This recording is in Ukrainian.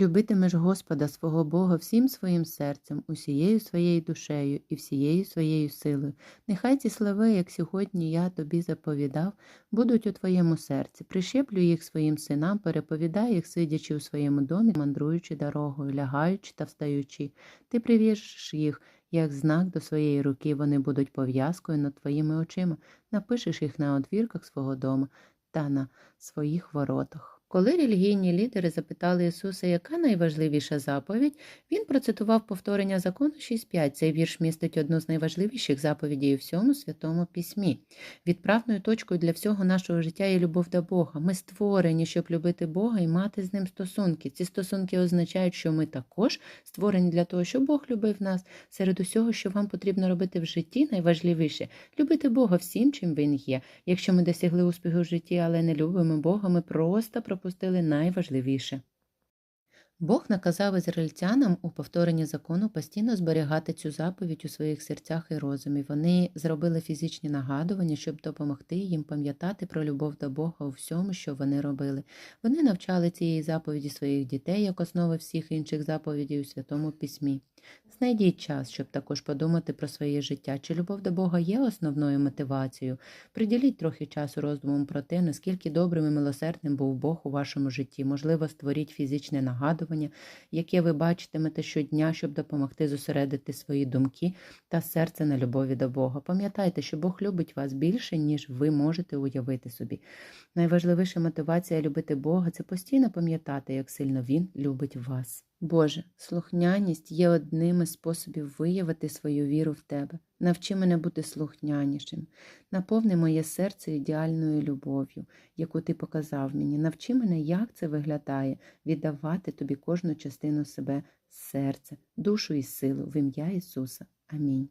Любитимеш Господа свого Бога всім своїм серцем, усією своєю душею і всією своєю силою. Нехай ці слова, як сьогодні я тобі заповідав, будуть у твоєму серці. Прищеплю їх своїм синам, переповідай їх, сидячи у своєму домі, мандруючи дорогою, лягаючи та встаючи. Ти прив'яжеш їх, як знак до своєї руки, вони будуть пов'язкою над твоїми очима, напишеш їх на одвірках свого дому та на своїх воротах. Коли релігійні лідери запитали Ісуса, яка найважливіша заповідь, він процитував повторення закону 6.5. Цей вірш містить одну з найважливіших заповідей у всьому святому письмі. Відправною точкою для всього нашого життя є любов до Бога. Ми створені, щоб любити Бога і мати з ним стосунки. Ці стосунки означають, що ми також створені для того, щоб Бог любив нас. Серед усього, що вам потрібно робити в житті, найважливіше любити Бога всім, чим він є. Якщо ми досягли успіху в житті, але не любимо Бога, ми просто пропустили найважливіше. Бог наказав ізраїльтянам у повторенні закону постійно зберігати цю заповідь у своїх серцях і розумі. Вони зробили фізичні нагадування, щоб допомогти їм пам'ятати про любов до Бога у всьому, що вони робили. Вони навчали цієї заповіді своїх дітей як основи всіх інших заповідей у Святому Письмі. Знайдіть час, щоб також подумати про своє життя, чи любов до Бога є основною мотивацією. Приділіть трохи часу роздумом про те, наскільки добрим і милосердним був Бог у вашому житті. Можливо, створіть фізичне нагадування, яке ви бачитимете щодня, щоб допомогти зосередити свої думки та серце на любові до Бога. Пам'ятайте, що Бог любить вас більше, ніж ви можете уявити собі. Найважливіша мотивація любити Бога це постійно пам'ятати, як сильно Він любить вас. Боже, слухняність є одним із способів виявити свою віру в Тебе. Навчи мене бути слухнянішим, наповни моє серце ідеальною любов'ю, яку ти показав мені. Навчи мене, як це виглядає, віддавати тобі кожну частину себе серця, душу і силу в ім'я Ісуса. Амінь.